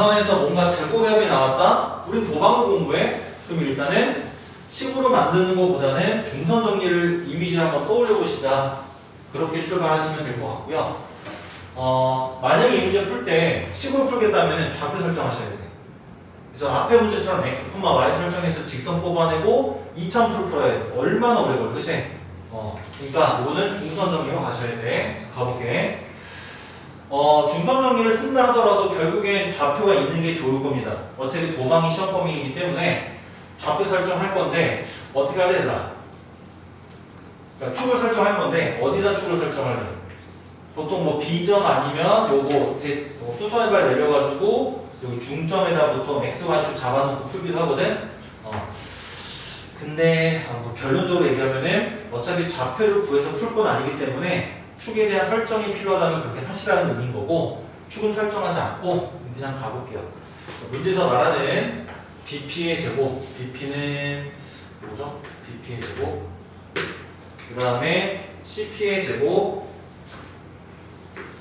상황에서 뭔가 제곱합이 나왔다? 우린 도방을 공부해? 그럼 일단은 식으로 만드는 것보다는 중선 정리를 이미지를 한번 떠올려 보시자. 그렇게 출발하시면 될 것 같고요. 어, 만약에 이 문제 풀 때 식으로 풀겠다면 좌표 설정하셔야 돼요. 그래서 앞에 문제처럼 x, y 설정해서 직선 뽑아내고 이참수를 풀어야 돼. 얼마나 오래 걸려, 그치? 어, 그러니까 이거는 중선 정리로 가셔야 돼. 자, 가볼게. 어, 중선 정리를 쓴다 하더라도 결국엔 좌표가 있는 게 좋을 겁니다. 어차피 도방이 시험 범위이기 때문에 좌표 설정할 건데 어떻게 할래 얘들아? 그러니까 축을 설정할 건데 어디다 축을 설정할래? 보통 뭐 B점 아니면 요거 대, 뭐 수선의 발 내려가지고 여기 중점에다 보통 X축 잡아놓고 풀기도 하거든. 어. 근데 어, 뭐 결론적으로 얘기하면은 어차피 좌표를 구해서 풀 건 아니기 때문에 축에 대한 설정이 필요하다면 그렇게 하시라는 의미인 거고 축은 설정하지 않고 그냥 가볼게요. 문제에서 말하는 BP의 제곱, BP는 뭐죠? BP의 제곱. 그 다음에 CP의 제곱,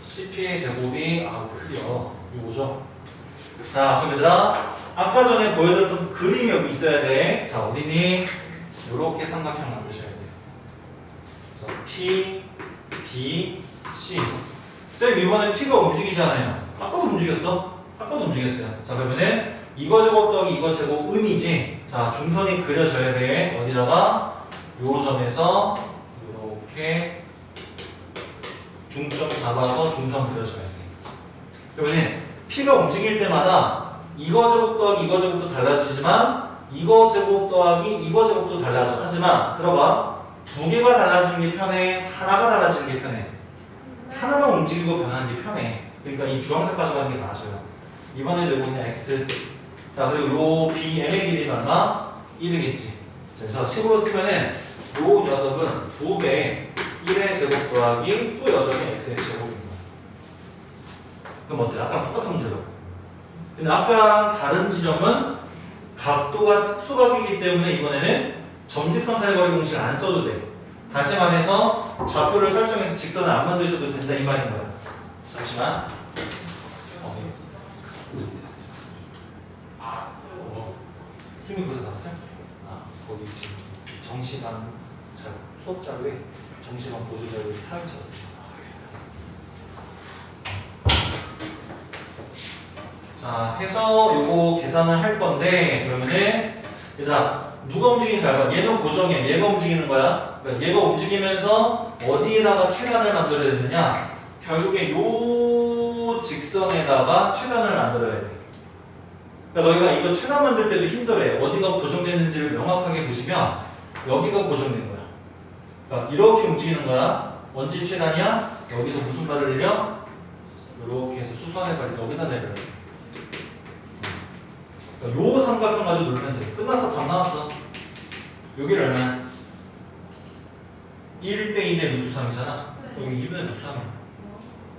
CP의 제곱이 아 클리어. 이거 뭐죠? 자, 그럼 얘들아 아까 전에 보여드렸던 그림이 여기 있어야 돼. 자, 어디니? 이렇게 삼각형 만드셔야 돼. 그래서 P, B, C. 쌤 이번에 P가 움직이잖아요. 아까도 움직였어. 아까도 움직였어요. 자 그러면은 이거 제곱 더하기 이거 제곱 음이지. 자 중선이 그려져야 돼. 어디다가 요 점에서 이렇게 중점 잡아서 중선 그려줘야 돼. 그러면은 P가 움직일 때마다 이거 제곱 더하기 이거 제곱도 달라지지만 이거 제곱 더하기 이거 제곱도 달라져. 하지만 들어봐. 두 개가 달라지는 게 편해? 하나가 달라지는 게 편해? 하나만 움직이고 변하는 게 편해. 그러니까 이 주황색 가져가는 게 맞아요. 이번에도 이거 그냥 X. 자, 그리고 요 BM의 길이는 얼마? 1이겠지. 그래서 10으로 쓰면은 요 녀석은 2배 1의 제곱 더하기 또 여전히 X의 제곱입니다. 그럼 어때? 아까랑 똑같은 문제로. 근데 아까랑 다른 지점은 각도가 특수각이기 때문에 이번에는 점직선 사이거리 공식을 안 써도 돼. 다시 말해서 좌표를 설정해서 직선을 안 만드셔도 된다 이 말인 거야. 잠시만. 수미 거기서 나왔어요? 아 거기 자, 수업 자료에 정시반 보조 자료에 사용 찾았어요. 자 해서 요거 계산을 할 건데 그러면은 얘들아 누가 움직이는지 잘 봐. 얘는 고정이야. 얘가 움직이는 거야. 그러니까 얘가 움직이면서 어디에다가 최단을 만들어야 되느냐? 결국에 요 직선에다가 최단을 만들어야 돼. 그러니까 너희가 이거 최단 만들 때도 힘들어해. 어디가 고정됐는지를 명확하게 보시면 여기가 고정된 거야. 그러니까 이렇게 움직이는 거야. 언제 최단이야? 여기서 무슨 발을 내려? 이렇게 해서 수선의 발을 여기다 내려야 돼. 그러니까 요 삼각형 가지고 놀면 돼. 끝났어. 답 나왔어. 여기를 얼마? 1대 2대 루트 3이잖아. 여기 2분의 루트 3이야.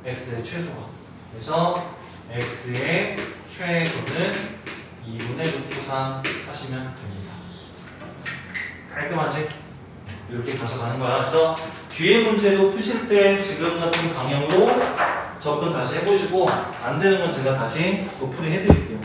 x의 최소가. 그래서 x의 최소는 2분의 루트 3 하시면 됩니다. 깔끔하지? 이렇게 가져가는 거야. 그래서 뒤에 문제도 푸실 때 지금 같은 방향으로 접근 다시 해보시고 안 되는 건 제가 다시 오픈해 드릴게요.